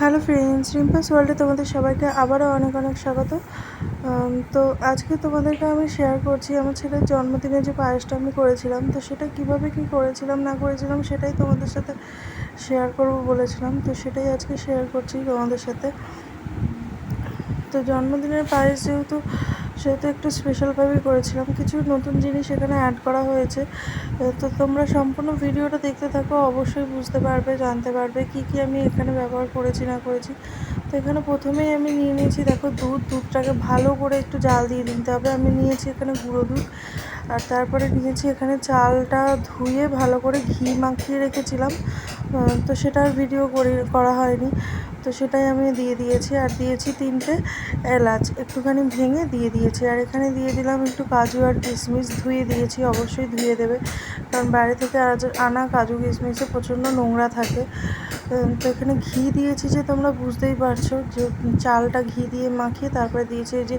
Hello friends রিম্পাস ওয়ার্ল্ডে তোমাদের সবাইকে আবারও অনেক অনেক স্বাগত। তো আজকে তোমাদেরকে আমি শেয়ার করছি, আমার ছেলের জন্মদিনে যে পায়েসটা আমি করেছিলাম, তো সেটা কীভাবে কি করেছিলাম, না করেছিলাম সেটাই তোমাদের সাথে শেয়ার করব বলেছিলাম, তো সেটাই আজকে শেয়ার করছি তোমাদের সাথে। তো জন্মদিনের পায়েস যেহেতু সেহেতু একটু স্পেশালভাবেই করেছিলাম। কিছু নতুন জিনিস এখানে অ্যাড করা হয়েছে। তো তোমরা সম্পূর্ণ ভিডিওটা দেখতে থাকো, অবশ্যই বুঝতে পারবে, জানতে পারবে কি কি আমি এখানে ব্যবহার করেছি, না করেছি। তো এখানে প্রথমেই আমি নিয়ে নিয়েছি, দেখো দুধ। দুধটাকে ভালো করে একটু জাল দিয়ে দিতে হবে। আমি নিয়েছি এখানে গুঁড়ো দুধ। আর তারপরে নিয়েছি এখানে চালটা ধুয়ে ভালো করে ঘি মাখিয়ে রেখেছিলাম। তো সেটার ভিডিও করি, করা হয়নি। তো সেটাই আমি দিয়ে দিয়েছি, আর দিয়েছি তিনটে এলাচ। একটুখানি ভেঙে দিয়ে দিয়েছি, আর এখানে দিয়ে দিলাম একটু কাজু আর কিশমিশ। ধুয়ে দিয়েছি, অবশ্যই ধুয়ে দেবে, কারণ বাইরে থেকে আনা কাজু কিশমিশে প্রচণ্ড নোংরা থাকে। তো এখানে ঘি দিয়েছি যে তোমরা বুঝতেই পারছ, যে চালটা ঘি দিয়ে মাখিয়ে তারপরে দিয়েছি যে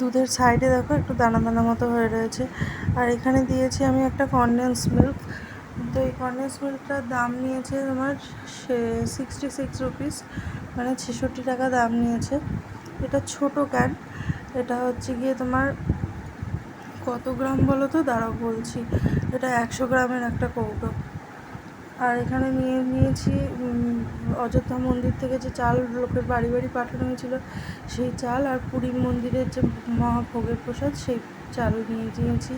দুধের সাইডে দেখো, একটু দানা দানা মতো হয়ে রয়েছে। আর এখানে দিয়েছি আমি একটা কনডেন্স মিল্ক তো এই কনডেন্স মিল্কটার দাম নিয়েছে তোমার সিক্সটি সিক্স রুপিস মানে ছেষট্টি টাকা দাম নিয়েছে। এটা ছোট ক্যান এটা হচ্ছে গিয়ে তোমার কত গ্রাম বলো তো? দাঁড়াও বলছি। এটা একশো গ্রামের একটা কৌটো। আর এখানে নিয়ে নিয়েছি অযোধ্যা মন্দির থেকে যে চাল লোকের বাড়ি বাড়ি পাঠানো হয়েছিল, সেই চাল আর পুরীর মন্দিরের যে মহাভোগের প্রসাদ, সেই চাল নিয়ে নিয়েছি।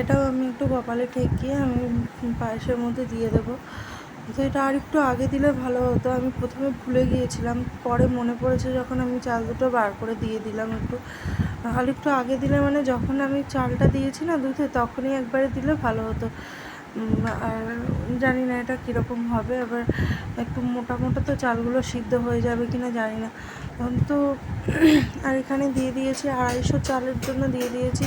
এটাও আমি একটু কপালে ঠেকিয়ে আমি পায়েসের মধ্যে দিয়ে দেবো। তো এটা আর একটু আগে দিলে ভালো হতো। আমি প্রথমে ভুলে গিয়েছিলাম। পরে মনে পড়েছে যখন আমি চাল দুটো বার করে দিয়ে দিলাম একটু। আর একটু আগে দিলে মানে যখন আমি চালটা দিয়েছি না দুধে, তখনই একবারে দিলে ভালো হতো। আর জানি না এটা কীরকম হবে। আবার একটু মোটা মোটা তো চালগুলো সিদ্ধ হয়ে যাবে কি না জানি না। তো, আর এখানে দিয়ে দিয়েছি আড়াইশো চালের জন্য দিয়ে দিয়েছি।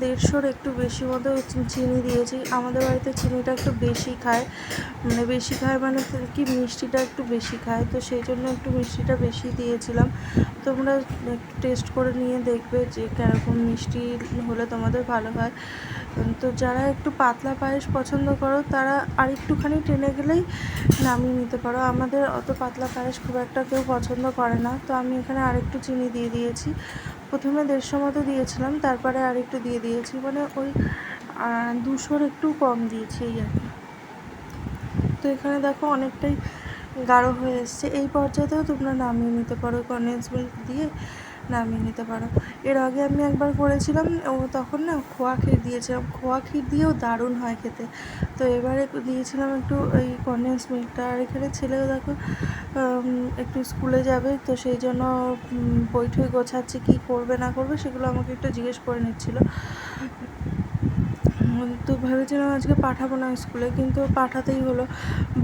দেড়শোর একটু বেশি মতো চিনি দিয়েছি। আমাদের বাড়িতে চিনিটা একটু বেশি খায়। মানে বেশি খায় মানে কি মিষ্টিটা একটু বেশি খায়। তো সেই জন্য একটু মিষ্টিটা বেশি দিয়েছিলাম। তোমরা একটু টেস্ট করে নিয়ে দেখবে যে কীরকম মিষ্টি হলে তোমাদের ভালো হয়। তো যারা একটু পাতলা পায়েস পছন্দ করো, তারা আর একটুখানি টেনে গেলেই নামিয়ে নিতে পারো। আমাদের অত পাতলা পায়েস খুব একটা কেউ পছন্দ করে না। তো আমি এখানে আরেকটু চিনি দিয়ে দিয়েছি। প্রথমে দেড়শো মতো দিয়েছিলাম, তারপরে আরেকটু দিয়ে দিয়েছি। মানে ওই দুশোর একটু কম দিয়েছি এই আর কি। তো এখানে দেখো অনেকটাই গাঢ় হয়ে এসছে। এই পর্যায়েও তোমরা নামিয়ে নিতে পারো, কন্ডেন্স মিল্ক দিয়ে। নামিয়ে নিতে পারো। এর আগে আমি একবার করেছিলাম, ও তখন না খোয়া ক্ষীর দিয়েছিলাম। খোয়া ক্ষীর দিয়েও দারুণ হয় খেতে। তো এবারে দিয়েছিলাম একটু ওই কন্ডেন্স মিল্কটা আর এখানে ছেলেও দেখো একটু স্কুলে যাবে, তো সেই জন্য বৈঠই গোছাচ্ছে, কী করবে না করবে সেগুলো আমাকে একটু জিজ্ঞেস করে নিচ্ছিল। তো ভেবেছিলাম আজকে পাঠাবো না স্কুলে, কিন্তু পাঠাতেই হলো।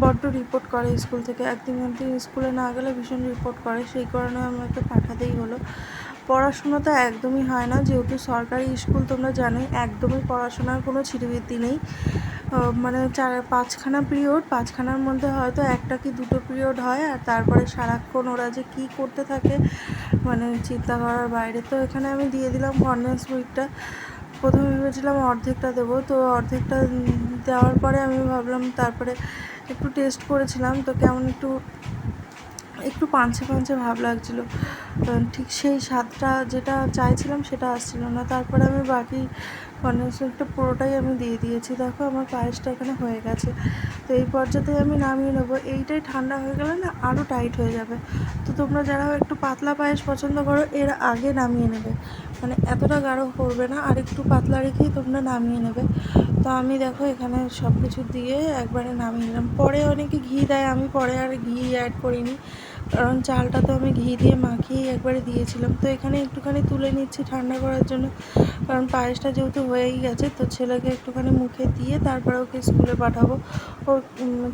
বড্ড রিপোর্ট করে স্কুল থেকে, একদিন একদিন স্কুলে না গেলে ভীষণ রিপোর্ট করে, সেই কারণে আমাকে পাঠাতেই হলো। পড়াশোনা তো একদমই হয় না, যেহেতু সরকারি স্কুল তোমরা জানোই, একদমই পড়াশোনার কোনো ছিটিবৃত্তি নেই। মানে চার, পাঁচখানা পিরিয়ড পাঁচখানার মধ্যে হয়তো একটা কি দুটো পিরিয়ড হয়, আর তারপরে সারাক্ষণ ওরা যে কী করতে থাকে মানে চিন্তা করার বাইরে। তো এখানে আমি দিয়ে দিলাম কন্ডেন্স মিল্কটা প্রথমে ভেবেছিলাম অর্ধেকটা দেবো, তো অর্ধেকটা দেওয়ার পরে আমি ভাবলাম তারপরে একটু টেস্ট করেছিলাম, তো কেমন একটু একটু পাঞ্চে পাঞ্চে ভাব লাগছিল। ঠিক সেই স্বাদটা যেটা চাইছিলাম সেটা আসছিল না। তারপরে আমি বাকি কন্ডেন্স মিল্কটা পুরোটাই আমি দিয়ে দিয়েছি। দেখো আমার পায়েসটা এখানে হয়ে গেছে। তো এই পর্যাতে আমি নামিয়ে নেব। এইটাই ঠান্ডা হয়ে গেলে না আরও টাইট হয়ে যাবে। তো তোমরা যারা একটু পাতলা পায়েস পছন্দ করো, এর আগে নামিয়ে নেবে। মানে এতটা গাঢ় করবে না, আর একটু পাতলা রেখেই তোমরা নামিয়ে নেবে। তো আমি দেখো এখানে সব কিছু দিয়ে একবারে নামিয়ে নিলাম। পরে অনেকে ঘি দেয়, আমি পরে আর ঘি অ্যাড করিনি। কারণ চালটা তো আমি ঘি দিয়ে মাখিয়ে একবারে দিয়েছিলাম। তো এখানে একটুখানি তুলে নিচ্ছি ঠান্ডা করার জন্য। কারণ পায়েসটা যেহেতু হয়েই গেছে, তো ছেলেকে একটুখানি মুখে দিয়ে তারপরে ওকে স্কুলে পাঠাবো। ওর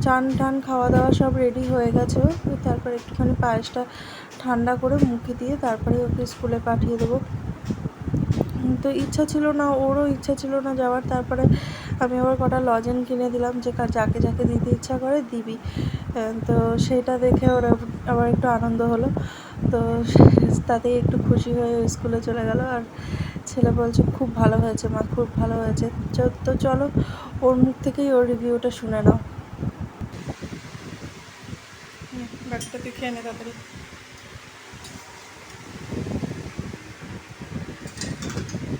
চান টান খাওয়া দাওয়া সব রেডি হয়ে গেছে। তো তারপরে একটুখানি পায়েসটা ঠান্ডা করে মুখে দিয়ে তারপরে ওকে স্কুলে পাঠিয়ে দেবো। তো ইচ্ছা ছিল না, ওরও ইচ্ছা ছিল না যাওয়ার। তারপরে আমি আবার কটা লজেন কিনে দিলাম, যে যাকে যাকে দিতে ইচ্ছা করে দিবি। তো সেটা দেখে ওর আবার একটু আনন্দ হলো। তো তাতেই একটু খুশি হয়ে স্কুলে চলে গেল। আর ছেলে বলছে, খুব ভালো হয়েছে মা, খুব ভালো হয়েছে। তো চলো, ওর মুখ থেকেই ওর রিভিউটা শুনে নাও। বাকিটা তুই খেয়ে নে তাড়াতাড়ি।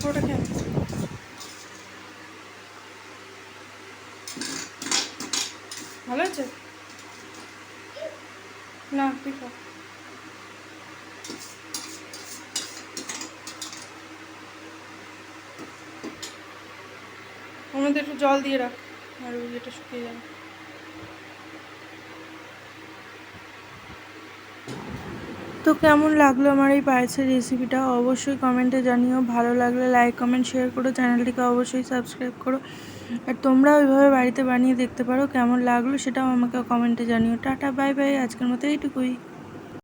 খেয়ে ভালো আছে না তুই খা একটু জল দিয়ে রাখ, আর ওই এটা শুকিয়ে যাবে। তো কেমন লাগল আমার এই পায়েসের রেসিপিটা অবশ্যই কমেন্টে জানিও। ভালো লাগলে লাইক কমেন্ট শেয়ার করো। চ্যানেলটিকে অবশ্যই সাবস্ক্রাইব করো। আর তোমরা ওইভাবে বাড়িতে বানিয়ে দেখতে পারো। কেমন লাগল সেটাও আমাকে কমেন্টে জানিও। টাটা বাই বাই আজকের মতো এইটুকুই।